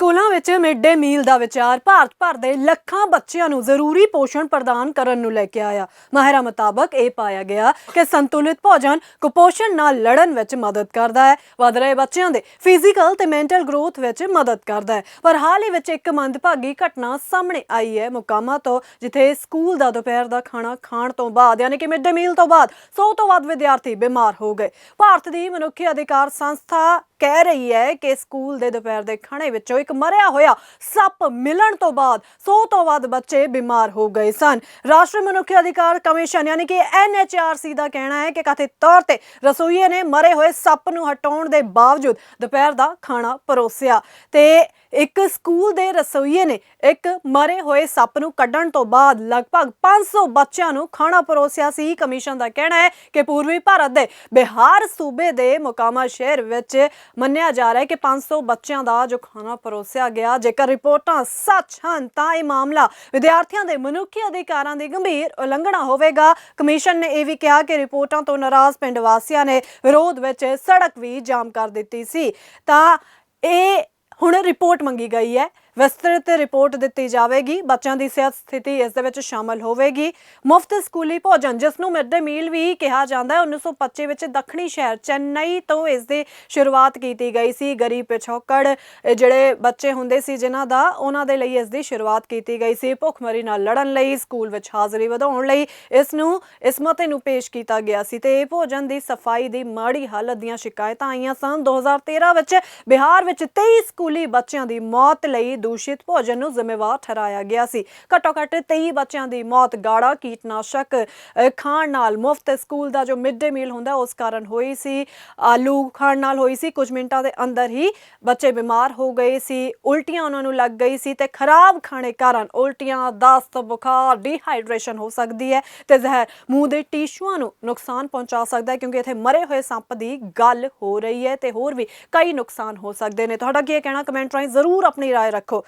ਸਕੂਲਾਂ ਵਿੱਚ mid day ਮੀਲ ਦਾ ਵਿਚਾਰ ਭਾਰਤ ਭਰ ਦੇ ਲੱਖਾਂ ਬੱਚਿਆਂ ਨੂੰ ਜ਼ਰੂਰੀ ਪੋਸ਼ਣ ਪ੍ਰਦਾਨ ਕਰਨ ਨੂੰ ਲੈ ਕੇ ਆਇਆ। ਮਾਹਿਰਾਂ ਮੁਤਾਬਕ ਇਹ ਪਾਇਆ ਗਿਆ ਕਿ ਸੰਤੁਲਿਤ ਭੋਜਨ ਕੁਪੋਸ਼ਣ ਨਾਲ ਲੜਨ ਵਿੱਚ ਮਦਦ ਕਰਦਾ ਹੈ। ਵਧ ਰਹੇ ਬੱਚਿਆਂ ਦੇ ਫਿਜ਼ੀਕਲ ਤੇ ਮੈਂਟਲ ਗਰੋਥ ਵਿੱਚ ਮਦਦ ਕਰਦਾ ਹੈ। ਪਰ ਹਾਲ ਹੀ ਵਿੱਚ ਇੱਕ ਮੰਦਭਾਗੀ ਘਟਨਾ ਸਾਹਮਣੇ ਆਈ ਹੈ ਮੁਕਾਮਾ ਤੋਂ, ਜਿੱਥੇ ਸਕੂਲ ਦਾ ਦੁਪਹਿਰ ਦਾ ਖਾਣਾ ਖਾਣ ਤੋਂ ਬਾਅਦ, ਯਾਨੀ ਕਿ ਮਿਡ ਡੇ ਮੀਲ ਤੋਂ ਬਾਅਦ 100 ਤੋਂ ਵੱਧ ਵਿਦਿਆਰਥੀ ਬਿਮਾਰ ਹੋ ਗਏ। ਭਾਰਤ ਦੀ ਮਨੁੱਖੀ ਅਧਿਕਾਰ ਸੰਸਥਾ ਕਹਿ ਰਹੀ ਹੈ ਕਿ ਸਕੂਲ ਦੇ ਦੁਪਹਿਰ ਦੇ ਖਾਣੇ ਵਿੱਚੋਂ ਇੱਕ ਮਰਿਆ ਹੋਇਆ ਸੱਪ ਮਿਲਣ ਤੋਂ ਬਾਅਦ 100 ਤੋਂ ਵੱਧ ਬੱਚੇ ਬਿਮਾਰ ਹੋ ਗਏ ਸਨ। ਰਾਸ਼ਟਰੀ ਮਨੁੱਖੀ ਅਧਿਕਾਰ ਕਮਿਸ਼ਨ ਯਾਨੀ ਕਿ ਐਨਐਚਆਰਸੀ ਦਾ ਕਹਿਣਾ ਹੈ ਕਿ ਕਥਿਤ ਤੌਰ ਤੇ ਰਸੋਈਏ ਨੇ ਮਰੇ ਹੋਏ ਸੱਪ ਨੂੰ ਹਟਾਉਣ ਦੇ ਬਾਵਜੂਦ ਦੁਪਹਿਰ ਦਾ ਖਾਣਾ ਪਰੋਸਿਆ। ਤੇ ਇੱਕ ਸਕੂਲ ਦੇ ਰਸੋਈਏ ਨੇ ਇੱਕ ਮਰੇ ਹੋਏ ਸੱਪ ਨੂੰ ਕੱਢਣ ਤੋਂ ਬਾਅਦ ਲਗਭਗ 500 ਬੱਚਿਆਂ ਨੂੰ ਖਾਣਾ ਪਰੋਸਿਆ ਸੀ। ਕਮਿਸ਼ਨ ਦਾ ਕਹਿਣਾ ਹੈ ਕਿ ਪੂਰਬੀ ਭਾਰਤ ਦੇ ਬਿਹਾਰ ਸੂਬੇ ਦੇ ਮੁਕਾਮਾ ਸ਼ਹਿਰ ਵਿੱਚ ਮੰਨਿਆ ਜਾ ਰਿਹਾ ਹੈ ਕਿ 500 ਬੱਚਿਆਂ ਦਾ ਜੋ ਖਾਣਾ ਪਰੋਸਿਆ ਗਿਆ, ਜੇਕਰ ਰਿਪੋਰਟਾਂ ਸੱਚ ਹਨ, ਤਾਂ ਇਹ ਮਾਮਲਾ ਵਿਦਿਆਰਥੀਆਂ ਦੇ ਮਨੁੱਖੀ ਅਧਿਕਾਰਾਂ ਦੀ ਗੰਭੀਰ ਉਲੰਘਣਾ ਹੋਵੇਗਾ। ਕਮਿਸ਼ਨ ਨੇ ਇਹ ਵੀ ਕਿਹਾ ਕਿ ਰਿਪੋਰਟਾਂ ਤੋਂ ਨਾਰਾਜ਼ ਪਿੰਡ ਵਾਸੀਆਂ ਨੇ ਵਿਰੋਧ ਵਿੱਚ ਸੜਕ ਵੀ ਜਾਮ ਕਰ ਦਿੱਤੀ ਸੀ। ਤਾਂ ਇਹ ਹੁਣ ਰਿਪੋਰਟ ਮੰਗੀ ਗਈ ਹੈ। ਵਿਸਤ੍ਰਿਤ ਰਿਪੋਰਟ ਦਿੱਤੀ ਜਾਵੇਗੀ। ਬੱਚਿਆਂ ਦੀ ਸਿਹਤ ਸਥਿਤੀ ਇਸ ਦੇ ਵਿੱਚ ਸ਼ਾਮਲ ਹੋਵੇਗੀ। ਮੁਫਤ ਸਕੂਲੀ ਭੋਜਨ, ਜਿਸ ਨੂੰ ਮਿਡ ਡੇ ਮੀਲ ਵੀ ਕਿਹਾ ਜਾਂਦਾ ਹੈ 1925 ਵਿੱਚ ਦੱਖਣੀ ਸ਼ਹਿਰ ਚੇਨਈ ਤੋਂ ਇਸ ਦੀ ਸ਼ੁਰੂਆਤ ਕੀਤੀ ਗਈ ਸੀ। ਗਰੀਬ ਪਿਛੋਕੜ ਜਿਹੜੇ ਬੱਚੇ ਹੁੰਦੇ ਸੀ ਜਿਨ੍ਹਾਂ ਦਾ, ਉਹਨਾਂ ਦੇ ਲਈ ਇਸ ਦੀ ਸ਼ੁਰੂਆਤ ਕੀਤੀ ਗਈ ਸੀ। ਭੁੱਖਮਰੀ ਨਾਲ ਲੜਨ ਲਈ, ਸਕੂਲ ਵਿੱਚ ਹਾਜ਼ਰੀ ਵਧਾਉਣ ਲਈ ਇਸ ਨੂੰ ਇਸ ਮਤੇ ਨੂੰ ਪੇਸ਼ ਕੀਤਾ ਗਿਆ ਸੀ। ਤੇ ਇਹ ਭੋਜਨ ਦੀ ਸਫ਼ਾਈ ਦੀ ਮਾੜੀ ਹਾਲਤ ਦੀਆਂ ਸ਼ਿਕਾਇਤਾਂ ਆਈਆਂ ਸਨ। 2013 ਵਿੱਚ ਬਿਹਾਰ ਵਿੱਚ 23 ਸਕੂਲੀ ਬੱਚਿਆਂ ਦੀ ਮੌਤ ਲਈ ਦੂਸ਼ਿਤ ਭੋਜਨ ਨੂੰ ਜ਼ਿੰਮੇਵਾਰ ਠਹਿਰਾਇਆ ਗਿਆ ਸੀ ਘੱਟੋ ਘੱਟ 23 ਬੱਚਿਆਂ ਦੀ ਮੌਤ ਗਾੜਾ ਕੀਟਨਾਸ਼ਕ ਅਹ, ਖਾਣ ਨਾਲ ਮੁਫਤ ਸਕੂਲ ਦਾ ਜੋ ਮਿਡ ਡੇ ਮੀਲ ਹੁੰਦਾ ਉਸ ਕਾਰਨ ਹੋਈ ਸੀ ਆਲੂ ਖਾਣ ਨਾਲ ਹੋਈ ਸੀ ਕੁਝ ਮਿੰਟਾਂ ਦੇ ਅੰਦਰ ਹੀ ਬੱਚੇ ਬਿਮਾਰ ਹੋ ਗਏ ਸੀ ਉਲਟੀਆਂ ਉਹਨਾਂ ਨੂੰ ਲੱਗ ਗਈ ਸੀ ਤੇ ਖਰਾਬ ਖਾਣੇ ਕਾਰਨ ਉਲਟੀਆਂ ਦਸਤ ਬੁਖਾਰ ਡੀਹਾਈਡਰੇਸ਼ਨ ਹੋ ਸਕਦੀ ਹੈ ਤੇ ਜ਼ਹਿਰ ਮੂੰਹ ਦੇ ਟਿਸ਼ੂਆਂ ਨੂੰ ਨੁਕਸਾਨ ਪਹੁੰਚਾ ਸਕਦਾ ਹੈ ਕਿਉਂਕਿ ਇੱਥੇ ਮਰੇ ਹੋਏ ਸੱਪ ਦੀ ਗੱਲ ਹੋ ਰਹੀ ਹੈ ਤੇ ਹੋਰ ਵੀ ਕਈ ਨੁਕਸਾਨ ਹੋ ਸਕਦੇ ਨੇ ਤੁਹਾਡਾ ਕੀ ਇਹ ਕਹਿਣਾ ਕਮੈਂਟ ਰਾਹੀਂ ਜ਼ਰੂਰ ਆਪਣੀ رائے ਰੱਖੋ Marco.